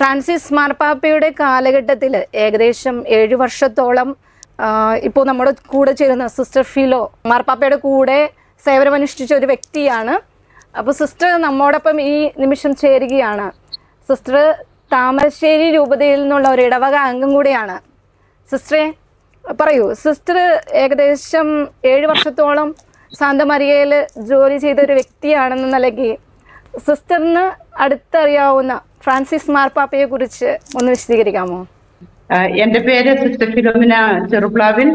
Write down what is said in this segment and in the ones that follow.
Francis മാർപ്പാപ്പയുടെ കാലഘട്ടത്തിൽ ഏകദേശം ഏഴു വർഷത്തോളം ഇപ്പോൾ നമ്മുടെ കൂടെ ചേരുന്ന സിസ്റ്റർ ഫിലോ മാർപ്പാപ്പയുടെ കൂടെ സേവനമനുഷ്ഠിച്ച ഒരു വ്യക്തിയാണ്. അപ്പോൾ സിസ്റ്റർ നമ്മോടൊപ്പം ഈ നിമിഷം ചേരുകയാണ്. സിസ്റ്റർ താമരശ്ശേരി രൂപതയിൽ നിന്നുള്ള ഒരു ഇടവക അംഗം കൂടിയാണ്. സിസ്റ്ററെ പറയൂ സിസ്റ്റർ ഏകദേശം ഏഴ് വർഷത്തോളം സാന്തമരിയയിൽ ജോലി ചെയ്ത ഒരു വ്യക്തിയാണെന്ന നിലയ്ക്ക് സിസ്റ്ററിന് അടുത്തറിയാവുന്ന ഫ്രാൻസിസ് മാർപ്പാപ്പയെ കുറിച്ച് ഒന്ന് വിശദീകരിക്കാമോ? എന്റെ പേര് സിസ്റ്റർ ഫിലോമിന ചെറുപ്ലാവിൻ.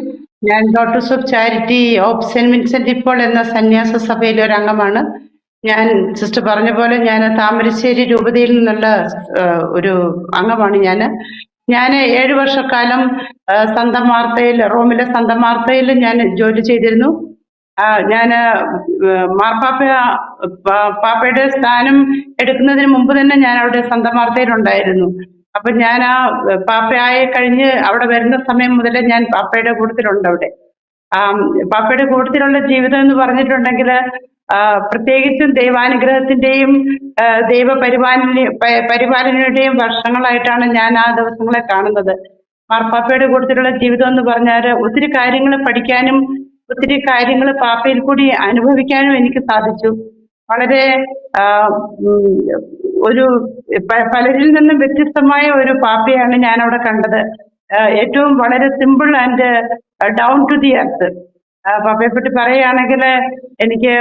ഞാൻ daughters of charity of saint Vincent ഇപ്പോൾ എന്ന സന്യാസ സഭയിലെ ഒരു അംഗമാണ് ഞാൻ സിസ്റ്റർ പറഞ്ഞ പോലെ ഞാൻ താമരശ്ശേരി രൂപതയിൽ നിന്നുള്ള ഒരു അംഗമാണ് ഞാൻ. ഞാൻ ഏഴു വർഷക്കാലം സന്തമാർത്തയിൽ സന്ത റോമിലെ സന്തമാർത്തയിൽ ഞാൻ ജോലി ചെയ്തിരുന്നു. ഞാൻ മാർപ്പാപ്പ പാപ്പയുടെ സ്ഥാനം എടുക്കുന്നതിന് മുമ്പ് തന്നെ ഞാൻ അവിടെ സന്ത മാർത്തയിലുണ്ടായിരുന്നു അപ്പൊ ഞാൻ ആ പാപ്പയായി കഴിഞ്ഞ് അവിടെ വരുന്ന സമയം മുതലേ ഞാൻ പാപ്പയുടെ കൂട്ടത്തിലുണ്ട് അവിടെ. പാപ്പയുടെ കൂട്ടത്തിലുള്ള ജീവിതം എന്ന് പറഞ്ഞിട്ടുണ്ടെങ്കിൽ പ്രത്യേകിച്ചും ദൈവാനുഗ്രഹത്തിന്റെയും ദൈവ പരിപാലന പരിപാലനയുടെയും വർഷങ്ങളായിട്ടാണ് ഞാൻ ആ ദിവസങ്ങളെ കാണുന്നത്. മാർപ്പാപ്പയുടെ കൂട്ടത്തിലുള്ള ജീവിതം എന്ന് പറഞ്ഞാൽ ഒത്തിരി കാര്യങ്ങൾ പഠിക്കാനും ഒത്തിരി കാര്യങ്ങൾ പാപ്പയിൽ കൂടി അനുഭവിക്കാനും എനിക്ക് സാധിച്ചു. വളരെ ഒരു പലരിൽ നിന്നും വ്യത്യസ്തമായ ഒരു പാപ്പയാണ് ഞാൻ അവിടെ കണ്ടത് ഏറ്റവും വളരെ simple and down to the earth പാപ്പയെ പറ്റി പറയുകയാണെങ്കിൽ എനിക്ക്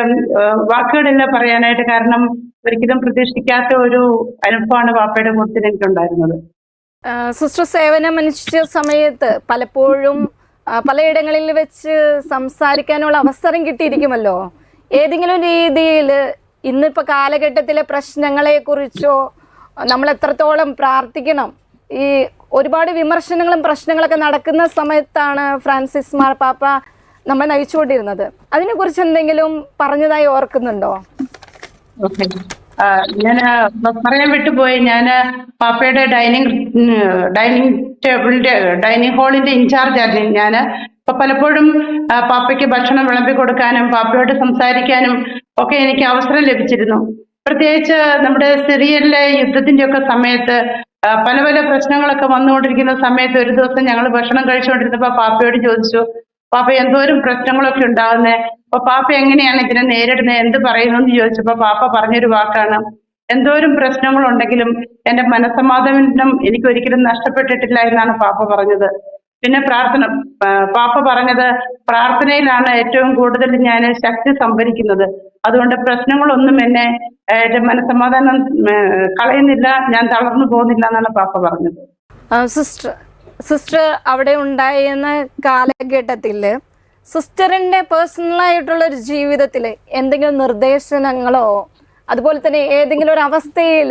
വാക്കുകളില്ല പറയാനായിട്ട് കാരണം ഒരിക്കലും പ്രതീക്ഷിക്കാത്ത ഒരു അനുഭവമാണ് പാപ്പയുടെ കൂട്ടത്തിൽ എനിക്കുണ്ടായിരുന്നത്. സിസ്റ്റർ സേവനം അനുഷ്ഠിച്ച സമയത്ത് പലപ്പോഴും പലയിടങ്ങളിൽ വെച്ച് സംസാരിക്കാനുള്ള അവസരം കിട്ടിയിരിക്കുമല്ലോ. ഏതെങ്കിലും രീതിയിൽ ഇന്നിപ്പോൾ കാലഘട്ടത്തിലെ പ്രശ്നങ്ങളെ കുറിച്ചോ നമ്മൾ എത്രത്തോളം പ്രാർത്ഥിക്കണം ഈ ഒരുപാട് വിമർശനങ്ങളും പ്രശ്നങ്ങളൊക്കെ നടക്കുന്ന സമയത്താണ് ഫ്രാൻസിസ് മാർപ്പാപ്പ നമ്മൾ നയിച്ചുകൊണ്ടിരുന്നത്. അതിനെക്കുറിച്ച് എന്തെങ്കിലും പറഞ്ഞതായി ഓർക്കുന്നുണ്ടോ? ഞാൻ പറയാൻ വിട്ടുപോയി. ഞാൻ പാപ്പയുടെ ഡൈനിങ് ഡൈനിങ് ടേബിളിന്റെ ഡൈനിങ് ഹാളിന്റെ ഇൻചാർജ് ആയിരുന്നു ഞാൻ അപ്പൊ പലപ്പോഴും പാപ്പയ്ക്ക് ഭക്ഷണം വിളമ്പി കൊടുക്കാനും പാപ്പയോട് സംസാരിക്കാനും ഒക്കെ എനിക്ക് അവസരം ലഭിച്ചിരുന്നു. പ്രത്യേകിച്ച് നമ്മുടെ സിറിയയിലെ യുദ്ധത്തിന്റെ ഒക്കെ സമയത്ത് പല പല പ്രശ്നങ്ങളൊക്കെ വന്നുകൊണ്ടിരിക്കുന്ന സമയത്ത് ഒരു ദിവസം ഞങ്ങൾ ഭക്ഷണം കഴിച്ചുകൊണ്ടിരുന്നപ്പോ പാപ്പയോട് ചോദിച്ചു പാപ്പ എന്തോരം പ്രശ്നങ്ങളൊക്കെ ഉണ്ടാകുന്നത് അപ്പൊ പാപ്പ എങ്ങനെയാണ് ഇതിനെ നേരിടുന്നത് എന്ത് പറയുന്നു എന്ന് ചോദിച്ചപ്പോ പാപ്പ പറഞ്ഞൊരു വാക്കാണ്. എന്തോരം പ്രശ്നങ്ങളുണ്ടെങ്കിലും എന്റെ മനസ്സമാധാനം എനിക്ക് ഒരിക്കലും നഷ്ടപ്പെട്ടിട്ടില്ല എന്നാണ് പാപ്പ പറഞ്ഞത്. പിന്നെ പ്രാർത്ഥന പാപ്പ പറഞ്ഞത് പ്രാർത്ഥനയിലാണ് ഏറ്റവും കൂടുതൽ ഞാൻ ശക്തി സംഭരിക്കുന്നത്. അതുകൊണ്ട് പ്രശ്നങ്ങളൊന്നും എന്നെ എന്റെ മനസ്സമാധാനം കളയുന്നില്ല ഞാൻ തളർന്നു പോകുന്നില്ല എന്നാണ് പാപ്പ പറഞ്ഞത്. സിസ്റ്റർ സിസ്റ്റർ അവിടെ ഉണ്ടായിരുന്ന കാലഘട്ടത്തിൽ സിസ്റ്ററിന്റെ പേഴ്സണലായിട്ടുള്ള ഒരു ജീവിതത്തിൽ എന്തെങ്കിലും നിർദ്ദേശനങ്ങളോ അതുപോലെ തന്നെ ഏതെങ്കിലും ഒരു അവസ്ഥയിൽ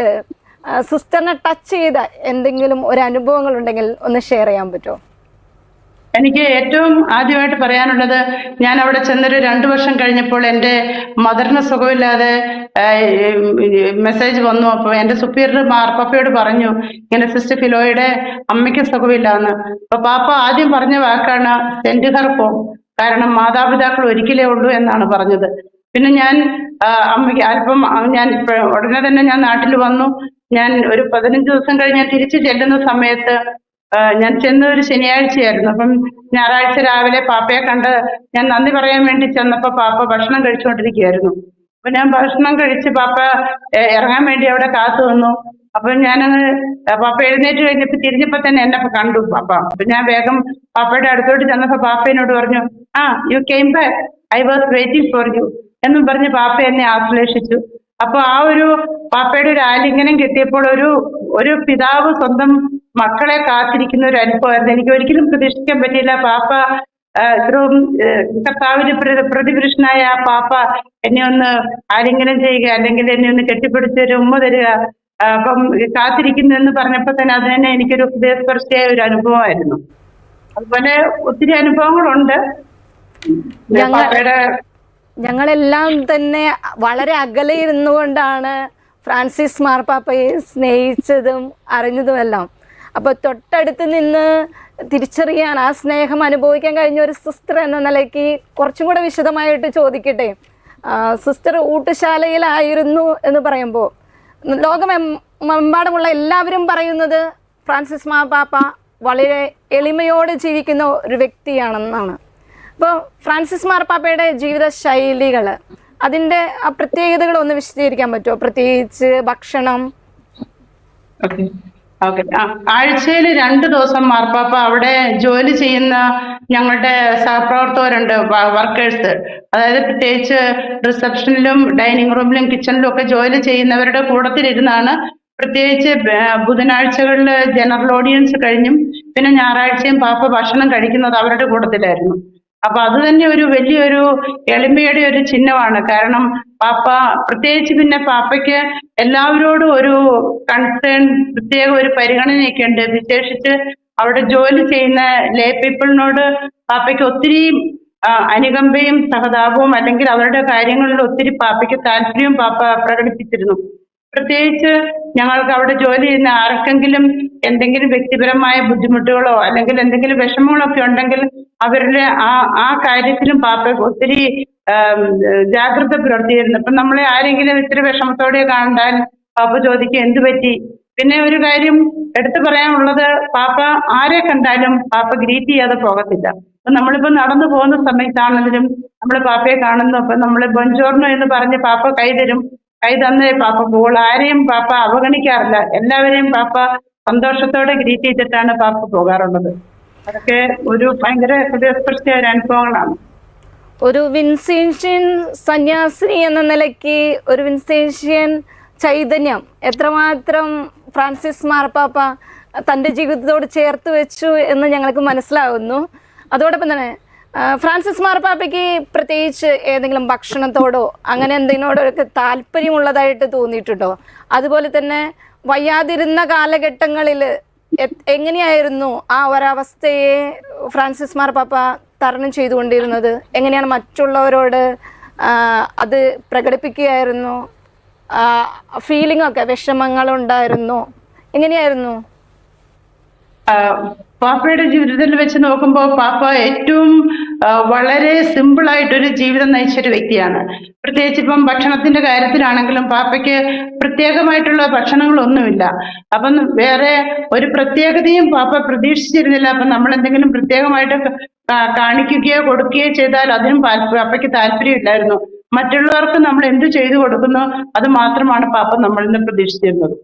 സിസ്റ്ററിനെ ടച്ച് ചെയ്ത എന്തെങ്കിലും ഒരു അനുഭവങ്ങൾ ഉണ്ടെങ്കിൽ ഒന്ന് ഷെയർ ചെയ്യാൻ പറ്റുമോ? എനിക്ക് ഏറ്റവും ആദ്യമായിട്ട് പറയാനുള്ളത് ഞാൻ അവിടെ ചെന്നൊരു രണ്ടു വർഷം കഴിഞ്ഞപ്പോൾ എന്റെ മദറിന് സുഖമില്ലാതെ മെസ്സേജ് വന്നു. അപ്പോൾ എന്റെ സുപ്പീരിയർ മാർപ്പാപ്പയോട് പറഞ്ഞു ഇങ്ങനെ സിസ്റ്റർ ഫിലോയുടെ അമ്മയ്ക്ക് സുഖമില്ല എന്ന് അപ്പൊ പാപ്പ ആദ്യം പറഞ്ഞ വാക്കാണ് സെൻഡ് ഹർ ഹോം. കാരണം മാതാപിതാക്കൾ ഒരിക്കലേ ഉള്ളൂ എന്നാണ് പറഞ്ഞത്. പിന്നെ ഞാൻ അമ്മയ്ക്ക് അല്പം ഞാൻ ഉടനെ തന്നെ ഞാൻ നാട്ടിൽ വന്നു. ഞാൻ ഒരു പതിനഞ്ച് ദിവസം കഴിഞ്ഞ് തിരിച്ചു ചെല്ലുന്ന സമയത്ത് ഞാൻ ചെന്ന ഒരു ശനിയാഴ്ചയായിരുന്നു. അപ്പം ഞായറാഴ്ച രാവിലെ പാപ്പയെ കണ്ട് ഞാൻ നന്ദി പറയാൻ വേണ്ടി ചെന്നപ്പോ പാപ്പ ഭക്ഷണം കഴിച്ചുകൊണ്ടിരിക്കുകയായിരുന്നു അപ്പൊ ഞാൻ ഭക്ഷണം കഴിച്ച് പാപ്പ ഇറങ്ങാൻ വേണ്ടി അവിടെ കാത്തു വന്നു അപ്പൊ ഞാനങ്ങ് പാപ്പ എഴുന്നേറ്റ് കഴിഞ്ഞപ്പോ തിരിഞ്ഞപ്പോ തന്നെ എന്നെ കണ്ടു പാപ്പ. അപ്പൊ ഞാൻ വേഗം പാപ്പയുടെ അടുത്തോട്ട് ചെന്നപ്പോ പാപ്പേനോട് പറഞ്ഞു ആ you came back I was waiting for you എന്നും പറഞ്ഞ് പാപ്പ എന്നെ ആശ്ലേഷിച്ചു. അപ്പൊ ആ ഒരു പാപ്പയുടെ ഒരു ആലിംഗനം കിട്ടിയപ്പോൾ ഒരു ഒരു പിതാവ് സ്വന്തം മക്കളെ കാത്തിരിക്കുന്ന ഒരു അനുഭവമായിരുന്നു. എനിക്ക് ഒരിക്കലും പ്രതീക്ഷിക്കാൻ പറ്റിയില്ല. പാപ്പ ഇത്രയും കർത്താവിന് പ്രതിപുരുഷനായ ആ പാപ്പ എന്നെ ഒന്ന് ആലിംഗനം ചെയ്യുക അല്ലെങ്കിൽ എന്നെ ഒന്ന് കെട്ടിപ്പിടിച്ച് ഒരു ഉമ്മ തരിക അപ്പം കാത്തിരിക്കുന്നു എന്ന് പറഞ്ഞപ്പോ തന്നെ അത് തന്നെ എനിക്കൊരു ഹൃദയസ്പർശിയായ ഒരു അനുഭവമായിരുന്നു. അതുപോലെ ഒത്തിരി അനുഭവങ്ങളുണ്ട്. പാപ്പയുടെ ഞങ്ങളെല്ലാം തന്നെ വളരെ അകലെ ഇരുന്നുകൊണ്ടാണ് ഫ്രാൻസിസ് മാർപ്പാപ്പയെ സ്നേഹിച്ചതും അറിഞ്ഞതുമെല്ലാം. അപ്പോൾ തൊട്ടടുത്ത് നിന്ന് തിരിച്ചറിയാൻ ആ സ്നേഹം അനുഭവിക്കാൻ കഴിഞ്ഞ ഒരു സിസ്റ്റർ എന്ന നിലയ്ക്ക് കുറച്ചും കൂടെ വിശദമായിട്ട് ചോദിക്കട്ടെ? സിസ്റ്റർ ഊട്ടുശാലയിലായിരുന്നു എന്ന് പറയുമ്പോൾ ലോകമെമ്പാടുമുള്ള എല്ലാവരും പറയുന്നത് ഫ്രാൻസിസ് മാർപ്പാപ്പ വളരെ എളിമയോടെ ജീവിക്കുന്ന ഒരു വ്യക്തിയാണെന്നാണ്. അപ്പോൾ ഫ്രാൻസിസ് മാർപ്പാപ്പയുടെ ജീവിത ശൈലികൾ അതിന്റെ ആ പ്രത്യേകതകൾ ഒന്ന് വിശദീകരിക്കാൻ പറ്റുമോ? പ്രത്യേകിച്ച് ഭക്ഷണം? ഓക്കെ. ആഴ്ചയിൽ രണ്ട് ദിവസം മാർപ്പാപ്പ അവിടെ ജോലി ചെയ്യുന്ന ഞങ്ങളുടെ സഹപ്രവർത്തകരുണ്ട് വർക്കേഴ്സ്. അതായത് പ്രത്യേകിച്ച് റിസപ്ഷനിലും ഡൈനിങ് റൂമിലും കിച്ചണിലും ഒക്കെ ജോലി ചെയ്യുന്നവരുടെ കൂട്ടത്തിലിരുന്നാണ് പ്രത്യേകിച്ച് ബുധനാഴ്ചകളിൽ ജനറൽ ഓഡിയൻസ് കഴിഞ്ഞും പിന്നെ ഞായറാഴ്ചയും പാപ്പ ഭക്ഷണം കഴിക്കുന്നത് അവരുടെ കൂട്ടത്തിലായിരുന്നു അപ്പൊ അത് തന്നെ ഒരു വലിയൊരു എളിമയുടെ ഒരു ചിഹ്നമാണ്. കാരണം പാപ്പ പ്രത്യേകിച്ച് പിന്നെ പാപ്പയ്ക്ക് എല്ലാവരോടും ഒരു കൺസേൺ പ്രത്യേക ഒരു പരിഗണനയൊക്കെ ഉണ്ട്. വിശേഷിച്ച് അവിടെ ജോലി ചെയ്യുന്ന ലേ പീപ്പിളിനോട് പാപ്പയ്ക്ക് ഒത്തിരി അനുകമ്പയും സഹതാപവും അല്ലെങ്കിൽ അവരുടെ കാര്യങ്ങളിൽ ഒത്തിരി പാപ്പയ്ക്ക് താല്പര്യവും പാപ്പ പ്രകടിപ്പിച്ചിരുന്നു. പ്രത്യേകിച്ച് ഞങ്ങൾക്ക് അവിടെ ജോലി ചെയ്യുന്ന ആർക്കെങ്കിലും എന്തെങ്കിലും വ്യക്തിപരമായ ബുദ്ധിമുട്ടുകളോ അല്ലെങ്കിൽ എന്തെങ്കിലും വിഷമങ്ങളോ ഒക്കെ ഉണ്ടെങ്കിൽ അവരുടെ ആ ആ കാര്യത്തിലും പാപ്പ ഒത്തിരി ജാഗ്രത പുലർത്തിയിരുന്നു. ഇപ്പൊ നമ്മളെ ആരെങ്കിലും ഇത്തിരി വിഷമത്തോടെ കണ്ടാൽ പാപ്പ ചോദിക്കും എന്തു പറ്റി? പിന്നെ ഒരു കാര്യം എടുത്തു പറയാനുള്ളത് പാപ്പ ആരെ കണ്ടാലും പാപ്പ ഗ്രീറ്റ് ചെയ്യാതെ പോകത്തില്ല. അപ്പൊ നമ്മളിപ്പോ നടന്നു പോകുന്ന സമയത്താണെങ്കിലും നമ്മൾ പാപ്പയെ കാണുന്നു. അപ്പൊ നമ്മൾ ബൊഞ്ചോർണോ എന്ന് പറഞ്ഞ് പാപ്പ കൈ തരും. കൈ തന്നേ പാപ്പ. പോകുള്ളൂ ആരെയും പാപ്പ അവഗണിക്കാറില്ല. എല്ലാവരെയും പാപ്പ സന്തോഷത്തോടെ ഗ്രീറ്റ് ചെയ്തിട്ടാണ് പാപ്പ പോകാറുള്ളത്. അതൊക്കെ ഒരു ഭയങ്കര ഹൃദയസ്പർശിയായ ഒരു അനുഭവങ്ങളാണ്. ഒരു വിൻസേഷ്യൻ സന്യാസിനി എന്ന നിലയ്ക്ക് ഒരു വിൻസേഷ്യൻ ചൈതന്യം എത്രമാത്രം ഫ്രാൻസിസ് മാർപ്പാപ്പ തന്റെ ജീവിതത്തോട് ചേർത്ത് വെച്ചു എന്ന് ഞങ്ങൾക്ക് മനസ്സിലാവുന്നു. അതോടൊപ്പം തന്നെ ഫ്രാൻസിസ് മാർപ്പാപ്പയ്ക്ക് പ്രത്യേകിച്ച് ഏതെങ്കിലും ഭക്ഷണത്തോടോ അങ്ങനെ എന്തിനോടൊക്കെ താല്പര്യമുള്ളതായിട്ട് തോന്നിയിട്ടുണ്ടോ? അതുപോലെ തന്നെ വയ്യാതിരുന്ന കാലഘട്ടങ്ങളിൽ എങ്ങനെയായിരുന്നു ആ ഒരവസ്ഥയെ ഫ്രാൻസിസ് മാർപ്പാപ്പ തരണം ചെയ്തുകൊണ്ടിരുന്നത്? എങ്ങനെയാണ് മറ്റുള്ളവരോട് അത് പ്രകടിപ്പിക്കുകയായിരുന്നു? ഫീലിംഗ് ഒക്കെ വിഷമങ്ങളുണ്ടായിരുന്നു? എങ്ങനെയായിരുന്നു? പാപ്പയുടെ ജീവിതത്തിൽ വെച്ച് നോക്കുമ്പോൾ പാപ്പ ഏറ്റവും വളരെ സിമ്പിൾ ആയിട്ടൊരു ജീവിതം നയിച്ച ഒരു വ്യക്തിയാണ്. പ്രത്യേകിച്ച് ഇപ്പം ഭക്ഷണത്തിന്റെ കാര്യത്തിലാണെങ്കിലും പാപ്പയ്ക്ക് പ്രത്യേകമായിട്ടുള്ള ഭക്ഷണങ്ങളൊന്നുമില്ല. അപ്പം വേറെ ഒരു പ്രത്യേകതയും പാപ്പ പ്രതീക്ഷിച്ചിരുന്നില്ല. അപ്പം നമ്മൾ എന്തെങ്കിലും പ്രത്യേകമായിട്ട് കാണിക്കുകയോ കൊടുക്കുകയോ ചെയ്താൽ അതിനും പാപ്പയ്ക്ക് താല്പര്യമില്ലായിരുന്നു. മറ്റുള്ളവർക്ക് നമ്മൾ എന്ത് ചെയ്തു കൊടുക്കുന്നു അത് മാത്രമാണ് പാപ്പ നമ്മളിന്ന് പ്രതീക്ഷിച്ചിരുന്നത്.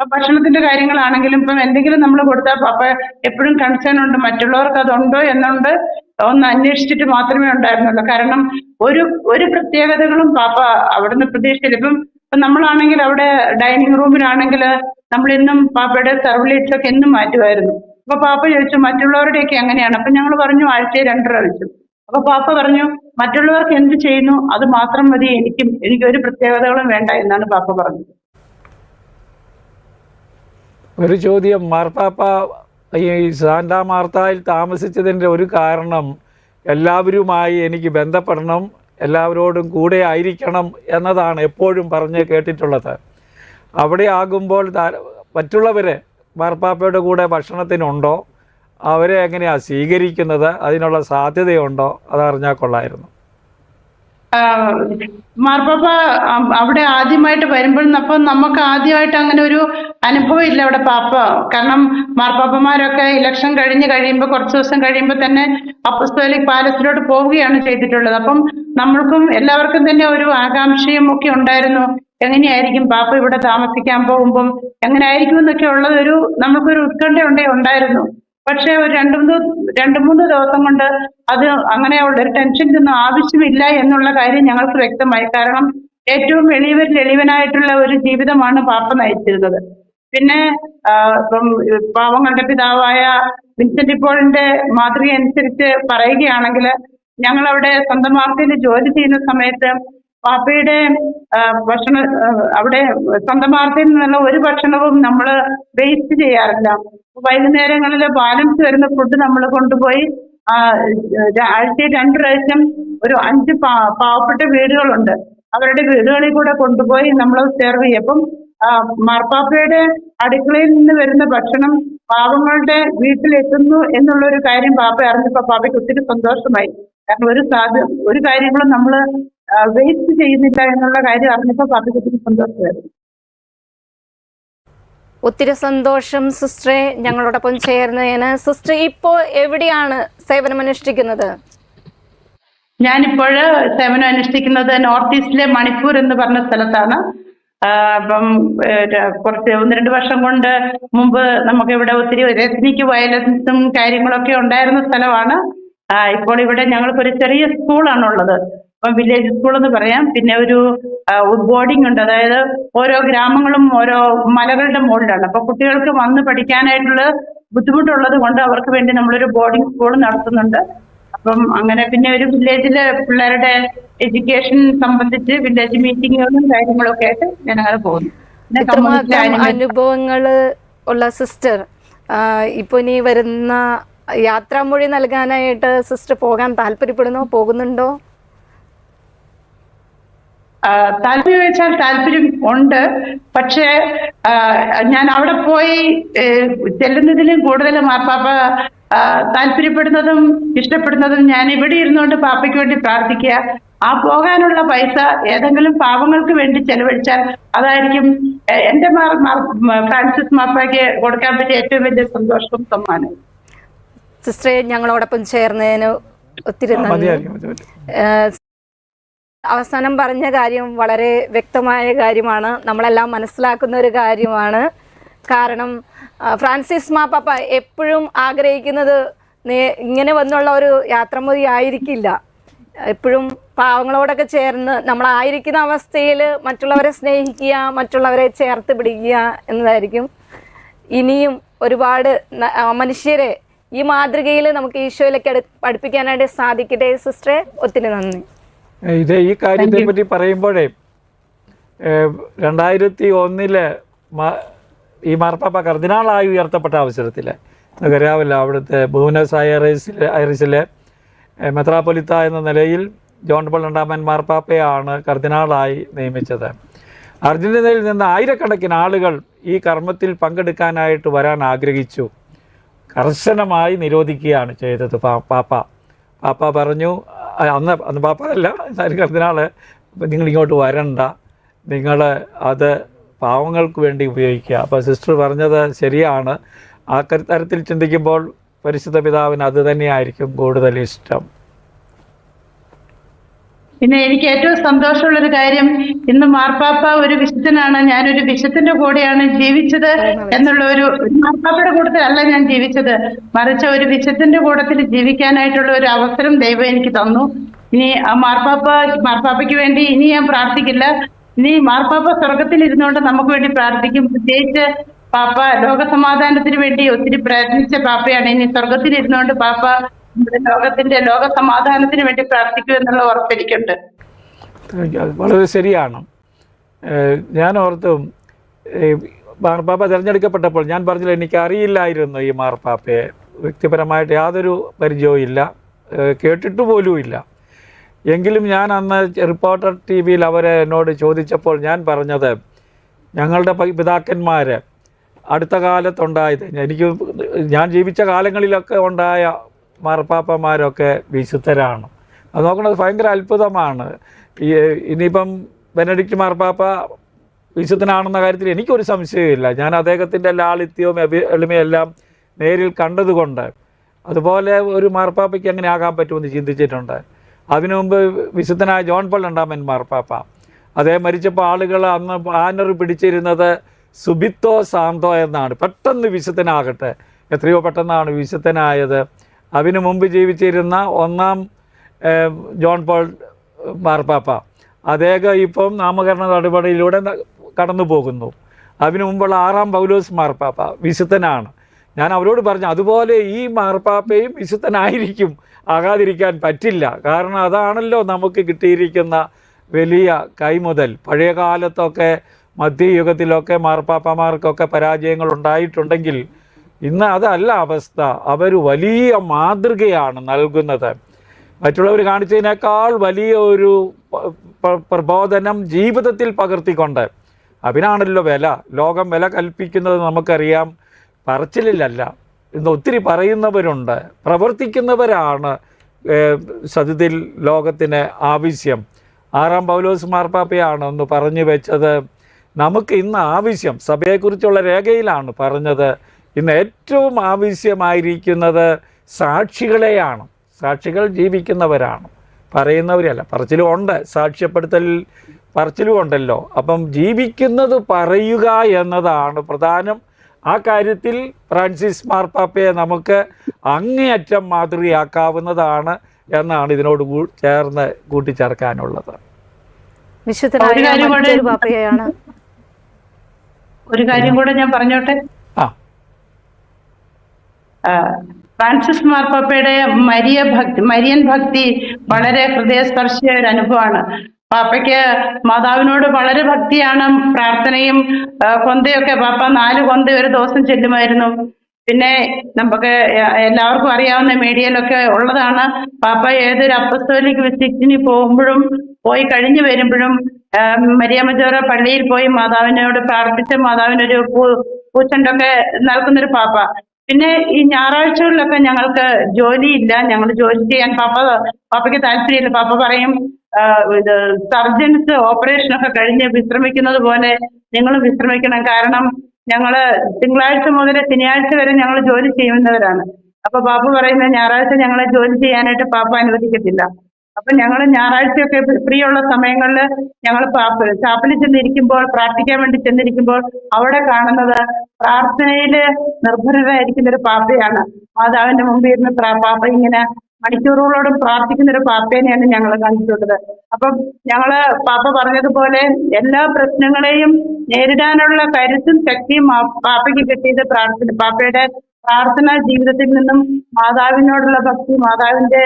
അപ്പൊ ഭക്ഷണത്തിന്റെ കാര്യങ്ങളാണെങ്കിലും ഇപ്പം എന്തെങ്കിലും നമ്മൾ കൊടുത്താൽ പപ്പ എപ്പോഴും കൺസേൺ ഉണ്ട്. മറ്റുള്ളവർക്ക് അതുണ്ടോ എന്നുണ്ട് ഒന്ന് അന്വേഷിച്ചിട്ട് മാത്രമേ ഉണ്ടായിരുന്നുള്ളൂ. കാരണം ഒരു ഒരു പ്രത്യേകതകളും പാപ്പ അവിടുന്ന് പ്രതീക്ഷിച്ചില്ല. ഇപ്പം ഇപ്പം നമ്മളാണെങ്കിൽ അവിടെ ഡൈനിങ് റൂമിലാണെങ്കിൽ നമ്മൾ ഇന്നും പാപ്പയുടെ സർവലൈറ്റ്സ് ഒക്കെ എന്നും മാറ്റുമായിരുന്നു. അപ്പൊ പാപ്പ ചോദിച്ചു മറ്റുള്ളവരുടെയൊക്കെ എങ്ങനെയാണ്? അപ്പൊ ഞങ്ങൾ പറഞ്ഞു ആഴ്ചയിൽ രണ്ടര വെച്ചു. അപ്പൊ പാപ്പ പറഞ്ഞു മറ്റുള്ളവർക്ക് എന്ത് ചെയ്യുന്നു? അത് മാത്രം മതി. എനിക്കും എനിക്ക് ഒരു പ്രത്യേകതകളും വേണ്ട എന്നാണ് പാപ്പ പറഞ്ഞത്. ഒരു ചോദ്യം മാർപ്പാപ്പ ഈ സാന്താ മാർത്തായിൽ താമസിച്ചതിന്റെ ഒരു കാരണം എല്ലാവരുമായി എനിക്ക് ബന്ധപ്പെടണം എല്ലാവരോടും കൂടെ ആയിരിക്കണം എന്നതാണ് എപ്പോഴും പറഞ്ഞ് കേട്ടിട്ടുള്ളത്. അവിടെ ആകുമ്പോൾ മറ്റുള്ളവർ മാർപ്പാപ്പയുടെ കൂടെ ഭക്ഷണത്തിനുണ്ടോ? അവരെ എങ്ങനെയാണ് സ്വീകരിക്കുന്നത്? അതിനുള്ള സാധ്യതയുണ്ടോ? അതറിഞ്ഞാൽ കൊള്ളായിരുന്നു. മാർപ്പാപ്പ അവിടെ ആദ്യമായിട്ട് വരുമ്പോൾ അപ്പൊ നമുക്ക് ആദ്യമായിട്ട് അങ്ങനെ ഒരു അനുഭവം ഇല്ല അവിടെ പാപ്പ. കാരണം മാർപ്പാപ്പമാരൊക്കെ ഇലക്ഷൻ കഴിഞ്ഞ് കഴിയുമ്പോൾ കുറച്ച് ദിവസം കഴിയുമ്പോൾ തന്നെ അപ്പസ്തോലിക് പാലസിലോട്ട് പോവുകയാണ് ചെയ്തിട്ടുള്ളത്. അപ്പം നമ്മൾക്കും എല്ലാവർക്കും തന്നെ ഒരു ആകാംക്ഷയും ഒക്കെ ഉണ്ടായിരുന്നു. എങ്ങനെയായിരിക്കും പാപ്പ ഇവിടെ താമസിക്കാൻ പോകുമ്പം? എങ്ങനെയായിരിക്കും എന്നൊക്കെ ഉള്ളതൊരു നമുക്കൊരു ഉത്കണ്ഠ ഉണ്ടേ ഉണ്ടായിരുന്നു. പക്ഷെ ഒരു രണ്ട് മൂന്ന് രണ്ട് മൂന്ന് ദിവസം കൊണ്ട് അത് അങ്ങനെയുള്ള ഒരു ടെൻഷൻ ഒന്നും ആവശ്യമില്ല എന്നുള്ള കാര്യം ഞങ്ങൾക്ക് വ്യക്തമായി. കാരണം ഏറ്റവും എളിയവരിൽ എളിവനായിട്ടുള്ള ഒരു ജീവിതമാണ് പാപ്പ നയിച്ചിരുന്നത്. പിന്നെ ഇപ്പം പാവങ്ങളുടെ പിതാവായ വിൻസെന്റ് ഇപ്പോളിന്റെ മാതൃക അനുസരിച്ച് പറയുകയാണെങ്കിൽ ഞങ്ങൾ അവിടെ സ്വന്തം വാർത്തയിൽ ജോലി ചെയ്യുന്ന സമയത്ത് പാപ്പയുടെ ഭക്ഷണ അവിടെ സ്വന്തം വാർത്തയിൽ നിന്നുള്ള ഒരു ഭക്ഷണവും നമ്മൾ വേസ്റ്റ് ചെയ്യാറില്ല. വൈകുന്നേരങ്ങളിൽ ബാലൻസ് വരുന്ന ഫുഡ് നമ്മൾ കൊണ്ടുപോയി ആഴ്ചയിൽ രണ്ട് പ്രാവശ്യം ഒരു അഞ്ച് പാവപ്പെട്ട വീടുകളുണ്ട്. അവരുടെ വീടുകളിൽ കൂടെ കൊണ്ടുപോയി നമ്മൾ സെർവ് ചെയ്യും. അപ്പം മാർപ്പാപ്പയുടെ അടുക്കളയിൽ നിന്ന് വരുന്ന ഭക്ഷണം പാവങ്ങളുടെ വീട്ടിലെത്തുന്നു എന്നുള്ള ഒരു കാര്യം പാപ്പ അറിഞ്ഞപ്പോൾ പാപ്പയ്ക്ക് ഒത്തിരി സന്തോഷമായി. കാരണം ഒരു സാധ്യ ഒരു കാര്യങ്ങളും നമ്മൾ വേസ്റ്റ് ചെയ്യുന്നില്ല എന്നുള്ള കാര്യം അറിഞ്ഞപ്പോൾ പാപ്പയ്ക്ക് ഒത്തിരി സന്തോഷമായിരുന്നു ഒത്തിരി സന്തോഷം സിസ്റ്ററെ ഞങ്ങളോടൊപ്പം ചേർന്നതിന്. സിസ്റ്റർ ഇപ്പോ എവിടെയാണ് സേവനമനുഷ്ഠിക്കുന്നത് ഞാനിപ്പോൾ സേവനം അനുഷ്ഠിക്കുന്നത് നോർത്ത് ഈസ്റ്റിലെ മണിപ്പൂർ എന്ന് പറഞ്ഞ സ്ഥലത്താണ്. അപ്പം കുറച്ച് ഒന്ന് രണ്ട് വർഷം കൊണ്ട് മുമ്പ് നമുക്ക് ഇവിടെ ഒത്തിരി എത്നിക് വയലൻസും കാര്യങ്ങളൊക്കെ ഉണ്ടായിരുന്ന സ്ഥലമാണ്. ഇപ്പോൾ ഇവിടെ ഞങ്ങൾക്ക് ഒരു ചെറിയ സ്കൂളാണ് അപ്പം വില്ലേജ് സ്കൂൾ എന്ന് പറയാം. പിന്നെ ഒരു ബോർഡിംഗ് ഉണ്ട്. അതായത് ഓരോ ഗ്രാമങ്ങളും ഓരോ മലകളുടെ മുകളിലാണ്. അപ്പൊ കുട്ടികൾക്ക് വന്ന് പഠിക്കാനായിട്ടുള്ള ബുദ്ധിമുട്ടുള്ളത് കൊണ്ട് അവർക്ക് വേണ്ടി നമ്മളൊരു ബോർഡിംഗ് സ്കൂൾ നടത്തുന്നുണ്ട്. അപ്പം അങ്ങനെ പിന്നെ ഒരു വില്ലേജിലെ പിള്ളേരുടെ എഡ്യൂക്കേഷൻ സംബന്ധിച്ച് വില്ലേജ് മീറ്റിങ്ങുകളും കാര്യങ്ങളും ഒക്കെ ആയിട്ട് ഞാൻ അങ്ങനെ പോകുന്നു അനുഭവങ്ങൾ ഉള്ള സിസ്റ്റർ ഇപ്പൊ ഇനി വരുന്ന യാത്രാമൊഴി നൽകാനായിട്ട് സിസ്റ്റർ പോകാൻ താല്പര്യപ്പെടുന്നോ? പോകുന്നുണ്ടോ? താല്പര്യം വെച്ചാൽ താല്പര്യം ഉണ്ട്. പക്ഷേ ഞാൻ അവിടെ പോയി ചെല്ലുന്നതിലും കൂടുതൽ മാർപ്പാപ്പ താല്പര്യപ്പെടുന്നതും ഇഷ്ടപ്പെടുന്നതും ഞാൻ ഇവിടെ ഇരുന്നുകൊണ്ട് പാപ്പയ്ക്ക് വേണ്ടി പ്രാർത്ഥിക്കുക. ആ പോകാനുള്ള പൈസ ഏതെങ്കിലും പാവങ്ങൾക്ക് വേണ്ടി ചെലവഴിച്ചാൽ അതായിരിക്കും എന്റെ ഫ്രാൻസിസ് മാർപ്പായ്ക്ക് കൊടുക്കാൻ പറ്റിയ ഏറ്റവും വലിയ സന്തോഷവും സമ്മാനവും. സിസ്റ്ററെ ഞങ്ങളോടൊപ്പം ചേർന്നതിന് ഒത്തിരി നന്ദി. അവസാനം പറഞ്ഞ കാര്യം വളരെ വ്യക്തമായ കാര്യമാണ്. നമ്മളെല്ലാം മനസ്സിലാക്കുന്ന ഒരു കാര്യമാണ്. കാരണം ഫ്രാൻസിസ് മാപ്പാപ്പ എപ്പോഴും ആഗ്രഹിക്കുന്നത് ഇങ്ങനെ വന്നുള്ള ഒരു യാത്രമുറി ആയിരിക്കില്ല. എപ്പോഴും പാവങ്ങളോടൊക്കെ ചേർന്ന് നമ്മളായിരിക്കുന്ന അവസ്ഥയിൽ മറ്റുള്ളവരെ സ്നേഹിക്കുക മറ്റുള്ളവരെ ചേർത്ത് പിടിക്കുക എന്നതായിരിക്കും. ഇനിയും ഒരുപാട് മനുഷ്യരെ ഈ മാതൃകയിൽ നമുക്ക് ഈശോയിലേക്ക് പഠിപ്പിക്കാനായിട്ട് സാധിക്കട്ടെ സിസ്റ്ററെ? ഒത്തിരി നന്ദി. ഇത് ഈ കാര്യത്തെ പറ്റി പറയുമ്പോഴേ രണ്ടായിരത്തി ഒന്നിൽ ഈ മാർപ്പാപ്പ കർദിനാളായി ഉയർത്തപ്പെട്ട അവസരത്തിൽ നിങ്ങൾക്കറിയാമല്ലോ അവിടുത്തെ ബൂനസ് ഐറിസിൽ ഐറിസിലെ മെത്രാപൊലിത്ത എന്ന നിലയിൽ ജോൺ പോൾ രണ്ടാമൻ മാർപ്പാപ്പയാണ് കർദിനാളായി നിയമിച്ചത്. അർജന്റീനയിൽ നിന്ന് ആയിരക്കണക്കിന് ആളുകൾ ഈ കർമ്മത്തിൽ പങ്കെടുക്കാനായിട്ട് വരാൻ ആഗ്രഹിച്ചു. കർശനമായി നിരോധിക്കുകയാണ് ചെയ്തത് പാപ്പ. പാപ്പ പറഞ്ഞു അന്ന് അന്ന് പാപ്പല്ല എന്നാലും കർദിനാൾ നിങ്ങൾ ഇങ്ങോട്ട് വരണ്ട. നിങ്ങൾ അത് പാവങ്ങൾക്ക് വേണ്ടി ഉപയോഗിക്കുക. അപ്പോൾ സിസ്റ്റർ പറഞ്ഞത് ശരിയാണ്. ആ തരത്തിൽ ചിന്തിക്കുമ്പോൾ പരിശുദ്ധ പിതാവിന് അത് തന്നെയായിരിക്കും കൂടുതൽ ഇഷ്ടം. പിന്നെ എനിക്ക് ഏറ്റവും സന്തോഷമുള്ള ഒരു കാര്യം ഇന്ന് മാർപ്പാപ്പ ഒരു വിശുദ്ധനാണ് ഞാനൊരു വിശുദ്ധന്റെ കൂടെയാണ് ജീവിച്ചത് എന്നുള്ള ഒരു മാർപ്പാപ്പയുടെ കൂട്ടത്തിലല്ല ഞാൻ ജീവിച്ചത്. മറിച്ച് ഒരു വിശുദ്ധന്റെ കൂട്ടത്തിൽ ജീവിക്കാനായിട്ടുള്ള ഒരു അവസരം ദൈവം എനിക്ക് തന്നു. ഇനി ആ മാർപ്പാപ്പ മാർപ്പാപ്പയ്ക്ക് വേണ്ടി ഇനി ഞാൻ പ്രാർത്ഥിക്കില്ല. ഇനി മാർപ്പാപ്പ സ്വർഗത്തിൽ ഇരുന്നുകൊണ്ട് നമുക്ക് വേണ്ടി പ്രാർത്ഥിക്കും. പ്രത്യേകിച്ച് പാപ്പ ലോകസമാധാനത്തിന് വേണ്ടി ഒത്തിരി പ്രയത്നിച്ച പാപ്പയാണ്. ഇനി സ്വർഗത്തിൽ ഇരുന്നുകൊണ്ട് പാപ്പ ലോകത്തിന്റെ ലോക സമാധാനത്തിന് വേണ്ടി പ്രാർത്ഥിക്കൂ എന്നുള്ള ഉറപ്പെനിക്കുണ്ട് വളരെ ശരിയാണ്. ഞാൻ ഓർത്തു മാർപ്പാപ്പ തിരഞ്ഞെടുക്കപ്പെട്ടപ്പോൾ ഞാൻ പറഞ്ഞില്ല എനിക്ക് അറിയില്ലായിരുന്നു ഈ മാർപ്പാപ്പയെ. വ്യക്തിപരമായിട്ട് യാതൊരു പരിചയവും ഇല്ല. കേട്ടിട്ട് കേട്ടിട്ട് പോലുമില്ല എങ്കിലും ഞാൻ അന്ന് റിപ്പോർട്ടർ ടി വിയിൽ അവരെ എന്നോട് ചോദിച്ചപ്പോൾ ഞാൻ പറഞ്ഞത് ഞങ്ങളുടെ പിതാക്കന്മാർ അടുത്ത കാലത്തുണ്ടായത് എനിക്ക് ഞാൻ ജീവിച്ച കാലങ്ങളിലൊക്കെ ഉണ്ടായ മാർപ്പാപ്പന്മാരൊക്കെ വിശുദ്ധരാണ്. അത് നോക്കണത് ഭയങ്കര അത്ഭുതമാണ്. ഈ ഇനിയിപ്പം ബെനഡിക്റ്റ് മാർപ്പാപ്പ വിശുദ്ധനാണെന്ന കാര്യത്തിൽ എനിക്കൊരു സംശയമില്ല ഞാൻ അദ്ദേഹത്തിന്റെ ലാളിത്യവും എളിമയെല്ലാം നേരിൽ കണ്ടതുകൊണ്ട്. അതുപോലെ ഒരു മാർപ്പാപ്പയ്ക്ക് എങ്ങനെ ആകാൻ പറ്റുമെന്ന് ചിന്തിച്ചിട്ടുണ്ട്. അതിനു മുമ്പ് വിശുദ്ധനായ ജോൺ പോൾ രണ്ടാമൻ മാർപ്പാപ്പ. അദ്ദേഹം മരിച്ചപ്പോൾ ആളുകൾ അന്ന് ബാനർ പിടിച്ചിരുന്നത് സുബിത്തോ സാന്തോ എന്നാണ്. പെട്ടെന്ന് വിശുദ്ധനാകട്ടെ. എത്രയോ പെട്ടെന്നാണ് വിശുദ്ധനായത്. അതിനു മുമ്പ് ജീവിച്ചിരുന്ന ഒന്നാം ജോൺ പോൾ മാർപ്പാപ്പ. അദ്ദേഹം ഇപ്പം നാമകരണ നടപടിയിലൂടെ കടന്നു പോകുന്നു. അതിനു മുമ്പുള്ള ആറാം പൗലോസ് മാർപ്പാപ്പ വിശുദ്ധനാണ്. ഞാൻ അവരോട് പറഞ്ഞു അതുപോലെ ഈ മാർപ്പാപ്പയും വിശുദ്ധനായിരിക്കും. ആകാതിരിക്കാൻ പറ്റില്ല. കാരണം അതാണല്ലോ നമുക്ക് കിട്ടിയിരിക്കുന്ന വലിയ കൈമുതൽ പഴയ കാലത്തൊക്കെ മധ്യയുഗത്തിലൊക്കെ മാർപ്പാപ്പമാർക്കൊക്കെ പരാജയങ്ങൾ ഉണ്ടായിട്ടുണ്ടെങ്കിൽ ഇന്ന് അതല്ല അവസ്ഥ. അവർ വലിയ മാതൃകയാണ് നൽകുന്നത്. മറ്റുള്ളവർ കാണിച്ചതിനേക്കാൾ വലിയ ഒരു പ്രബോധനം ജീവിതത്തിൽ പകർത്തിക്കൊണ്ട്. അതിനാണല്ലോ വില. ലോകം വില കൽപ്പിക്കുന്നത് നമുക്കറിയാം. പറച്ചിലിലല്ല. ഇന്ന് ഒത്തിരി പറയുന്നവരുണ്ട്. പ്രവർത്തിക്കുന്നവരാണ് സത്യത്തിൽ ലോകത്തിന് ആവശ്യം. ആറാം പൗലോസ് മാർപ്പാപ്പയാണ് ഒന്ന് പറഞ്ഞു വെച്ചത്. നമുക്ക് ഇന്ന് ആവശ്യം. സഭയെക്കുറിച്ചുള്ള രേഖയിലാണ് പറഞ്ഞത്. ഇന്ന് ഏറ്റവും ആവശ്യമായിരിക്കുന്നത് സാക്ഷികളെയാണ്. സാക്ഷികൾ ജീവിക്കുന്നവരാണ്. പറയുന്നവരല്ല പറച്ചിലും ഉണ്ട് സാക്ഷ്യപ്പെടുത്തൽ പറച്ചിലും ഉണ്ടല്ലോ അപ്പം ജീവിക്കുന്നത് പറയുക എന്നതാണ് പ്രധാനം. ആ കാര്യത്തിൽ ഫ്രാൻസിസ് മാർപ്പാപ്പയെ നമുക്ക് അങ്ങേയറ്റം മാതൃകയാക്കാവുന്നതാണ് എന്നാണ് ഇതിനോട് കൂ- ചേർന്ന് കൂട്ടിച്ചേർക്കാനുള്ളത്. വിശുദ്ധനായ ഒരു കാര്യം കൂടെ- പാപ്പയാണ് ഒരു കാര്യം കൂടെ ഞാൻ പറഞ്ഞോട്ടെ? ഫ്രാൻസിസ് മാർപ്പാപ്പയുടെ മരിയ ഭക്തി മരിയൻ ഭക്തി വളരെ ഹൃദയസ്പർശിയ ഒരു അനുഭവമാണ്. പാപ്പയ്ക്ക് മാതാവിനോട് വളരെ ഭക്തിയാണ് പ്രാർത്ഥനയും കൊന്തയൊക്കെ പാപ്പ നാല് കൊന്ത ഒരു ദിവസം ചെല്ലുമായിരുന്നു. പിന്നെ നമുക്ക് എല്ലാവർക്കും അറിയാവുന്ന മീഡിയയിലൊക്കെ ഉള്ളതാണ് പാപ്പ ഏതൊരു അപ്പസ്തോലിക് വിസിറ്റിന് പോകുമ്പോഴും പോയി കഴിഞ്ഞു വരുമ്പോഴും ആ, മരിയമ്മച്ചോറ പള്ളിയിൽ പോയി മാതാവിനോട് പ്രാർത്ഥിച്ച് മാതാവിനൊരു പൂ പൂച്ചണ്ടൊക്കെ നൽകുന്നൊരു പാപ്പ. പിന്നെ ഈ ഞായറാഴ്ചകളിലൊക്കെ ഞങ്ങൾക്ക് ജോലിയില്ല. ഞങ്ങൾ ജോലി ചെയ്യാൻ പാപ്പ പാപ്പയ്ക്ക് താല്പര്യമില്ല. പാപ്പ പറയും ഇത് സർജൻസ് ഓപ്പറേഷൻ ഒക്കെ കഴിഞ്ഞ് വിശ്രമിക്കുന്നത് പോലെ നിങ്ങൾ വിശ്രമിക്കണം. കാരണം ഞങ്ങൾ തിങ്കളാഴ്ച മുതൽ ശനിയാഴ്ച വരെ ഞങ്ങൾ ജോലി ചെയ്യുന്നവരാണ്. അപ്പൊ പാപ്പ പറയുന്നത് ഞായറാഴ്ച ഞങ്ങളെ ജോലി ചെയ്യാനായിട്ട് പാപ്പ അനുവദിക്കത്തില്ല. അപ്പൊ ഞങ്ങൾ ഞായറാഴ്ചയൊക്കെ ഫ്രീ ഉള്ള സമയങ്ങളിൽ ഞങ്ങൾ ചാപ്പലിൽ ചെന്നിരിക്കുമ്പോൾ പ്രാർത്ഥിക്കാൻ വേണ്ടി ചെന്നിരിക്കുമ്പോൾ അവിടെ കാണുന്നത് പ്രാർത്ഥനയിൽ നിർഭരരായിരിക്കുന്ന ഒരു പാപ്പയാണ്. മാതാവിന്റെ മുമ്പിൽ ഇരുന്ന് പാപ്പ ഇങ്ങനെ മണിക്കൂറുകളോടും പ്രാർത്ഥിക്കുന്ന ഒരു പാപ്പേനെയാണ് ഞങ്ങൾ കണ്ടിട്ടുള്ളത്. അപ്പം ഞങ്ങൾ പാപ്പ പറഞ്ഞതുപോലെ എല്ലാ പ്രശ്നങ്ങളെയും നേരിടാനുള്ള കരുത്തും ശക്തിയും പാപ്പയ്ക്ക് കിട്ടിയത് പ്രാർത്ഥന പാപ്പയുടെ പ്രാർത്ഥനാ ജീവിതത്തിൽ നിന്നും മാതാവിനോടുള്ള ഭക്തി മാതാവിന്റെ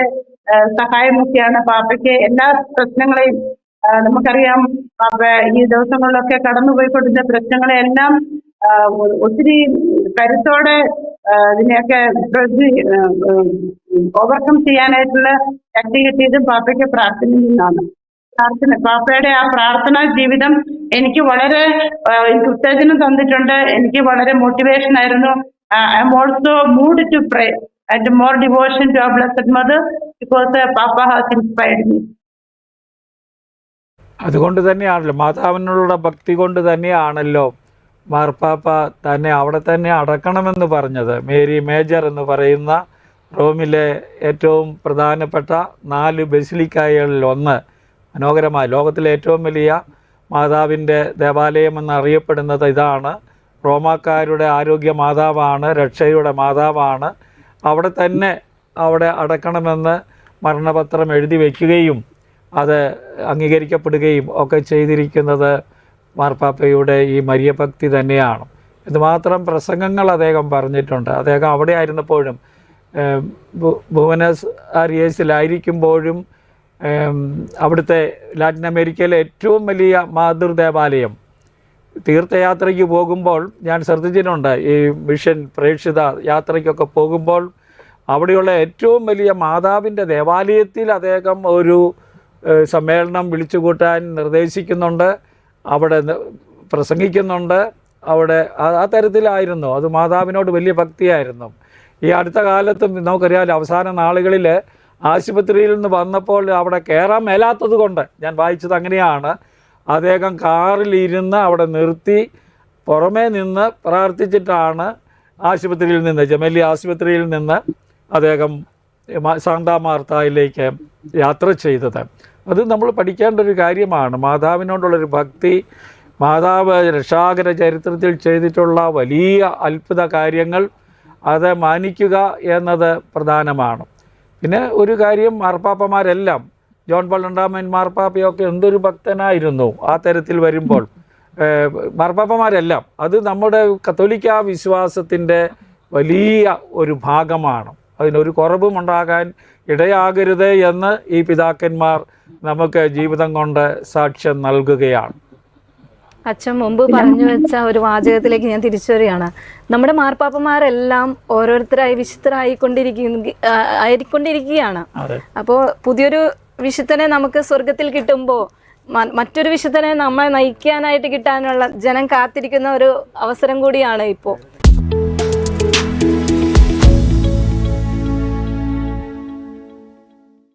സഹായമൊക്കെയാണ് പാപ്പയ്ക്ക്. എല്ലാ പ്രശ്നങ്ങളെയും നമുക്കറിയാം പാപ്പ ഈ ദിവസങ്ങളിലൊക്കെ കടന്നുപോയിക്കൊണ്ടിരുന്ന പ്രശ്നങ്ങളെല്ലാം ഒത്തിരി കരുത്തോടെ ഇതിനെയൊക്കെ ഓവർകം ചെയ്യാനായിട്ടുള്ള ശക്തി കിട്ടിയത് പാപ്പയ്ക്ക് പ്രാർത്ഥനയിൽ നിന്നാണ്. പ്രാർത്ഥന പാപ്പയുടെ ആ പ്രാർത്ഥന ജീവിതം എനിക്ക് വളരെ ഉത്തേജനം തന്നിട്ടുണ്ട്. എനിക്ക് വളരെ മോട്ടിവേഷൻ ആയിരുന്നു. I am also mood to pray and devotion to our Blessed Mother because her Papa has inspired me. അതുകൊണ്ട് തന്നെയാണല്ലോ മാതാവിനുള്ള ഭക്തി കൊണ്ട് തന്നെയാണല്ലോ മാർപ്പാപ്പ തന്നെ അവിടെ തന്നെ അടക്കണമെന്ന് പറഞ്ഞത്. മേരി മേജർ എന്ന് പറയുന്ന റോമിലെ ഏറ്റവും പ്രധാനപ്പെട്ട നാല് ബസിലിക്കായകളിൽ ഒന്ന്. മനോഹരമായ ലോകത്തിലെ ഏറ്റവും വലിയ മാതാവിന്റെ ദേവാലയം എന്നറിയപ്പെടുന്നത് ഇതാണ്. റോമാക്കാരുടെ ആരോഗ്യ മാതാവാണ് രക്ഷയുടെ മാതാവാണ്. അവിടെ തന്നെ അവിടെ അടക്കണമെന്ന് മരണപത്രം എഴുതി വയ്ക്കുകയും അത് അംഗീകരിക്കപ്പെടുകയും ഒക്കെ ചെയ്തിരിക്കുന്നത് മാർപ്പാപ്പയുടെ ഈ മരിയഭക്തി തന്നെയാണ്. ഇതുമാത്രം പ്രസംഗങ്ങൾ അദ്ദേഹം പറഞ്ഞിട്ടുണ്ട്. അദ്ദേഹം അവിടെ ആയിരുന്നപ്പോഴും ഭുവനസ് ആരിയസിലായിരിക്കുമ്പോഴും അവിടുത്തെ ലാറ്റിൻ അമേരിക്കയിലെ ഏറ്റവും വലിയ മാതൃദേവാലയം തീർത്ഥയാത്രയ്ക്ക് പോകുമ്പോൾ ഞാൻ ശ്രദ്ധിച്ചിട്ടുണ്ട് ഈ മിഷൻ പ്രേക്ഷിത യാത്രയ്ക്കൊക്കെ പോകുമ്പോൾ അവിടെയുള്ള ഏറ്റവും വലിയ മാതാവിന്റെ ദേവാലയത്തിൽ അദ്ദേഹം ഒരു സമ്മേളനം സമ്മേളനം വിളിച്ചുകൂട്ടാൻ നിർദ്ദേശിക്കുന്നുണ്ട് അവിടെ പ്രസംഗിക്കുന്നുണ്ട് അവിടെ ആ- തരത്തിലായിരുന്നു. അത് മാതാവിനോട് വലിയ ഭക്തിയായിരുന്നു. ഈ അടുത്ത കാലത്തും നമുക്കറിയാമല്ലോ അവസാന നാളുകളിൽ ആശുപത്രിയിൽ നിന്ന് വന്നപ്പോൾ അവിടെ കയറാൻ മേലാത്തത് കൊണ്ട് ഞാൻ വായിച്ചത് അങ്ങനെയാണ്. അദ്ദേഹം കാറിലിരുന്ന് അവിടെ നിർത്തി പുറമേ നിന്ന് പ്രാർത്ഥിച്ചിട്ടാണ് ആശുപത്രിയിൽ നിന്ന് ജമലി ആശുപത്രിയിൽ നിന്ന് അദ്ദേഹം മ- സാന്താ മാർത്തായിലേക്ക് യാത്ര ചെയ്തത്. അത് നമ്മൾ പഠിക്കേണ്ട ഒരു കാര്യമാണ്. മാതാവിനോടുള്ളൊരു ഭക്തി മാതാവ് രക്ഷാകര ചരിത്രത്തിൽ ചെയ്തിട്ടുള്ള വലിയ അത്ഭുത കാര്യങ്ങൾ അത് മാനിക്കുക എന്നത് പ്രധാനമാണ്. പിന്നെ ഒരു കാര്യം മാർപ്പാപ്പമാരെല്ലാം ജോൺ പോൾ രണ്ടാമൻ മാർപ്പാപ്പയൊക്കെ എന്തൊരു ഭക്തനായിരുന്നു ആ തരത്തിൽ വരുമ്പോൾ. മാർപ്പാപ്പമാരെല്ലാം. അത് നമ്മുടെ കത്തോലിക്ക വിശ്വാസത്തിന്റെ വലിയ ഒരു ഭാഗമാണ്. അതിനൊരു കുറവും ഉണ്ടാകാൻ ഇടയാകരുത് എന്ന് ഈ പിതാക്കന്മാർ നമുക്ക് ജീവിതം കൊണ്ട് സാക്ഷ്യം നൽകുകയാണ്. അച്ഛൻ മുമ്പ് പറഞ്ഞു വെച്ച ഒരു വാചകത്തിലേക്ക് ഞാൻ തിരിച്ചു വരികയാണ് നമ്മുടെ മാർപ്പാപ്പമാരെല്ലാം ഓരോരുത്തരായി വിശുദ്ധരായിക്കൊണ്ടിരിക്കുന്ന ആയിക്കൊണ്ടിരിക്കുകയാണ് അപ്പോൾ പുതിയൊരു വിശുദ്ധനെ നമുക്ക് സ്വർഗത്തിൽ കിട്ടുമ്പോൾ മറ്റൊരു വിശുദ്ധനെ നമ്മളെ നയിക്കാനായിട്ട് കിട്ടാനുള്ള ജനം കാത്തിരിക്കുന്ന ഒരു അവസരം കൂടിയാണ് ഇപ്പോൾ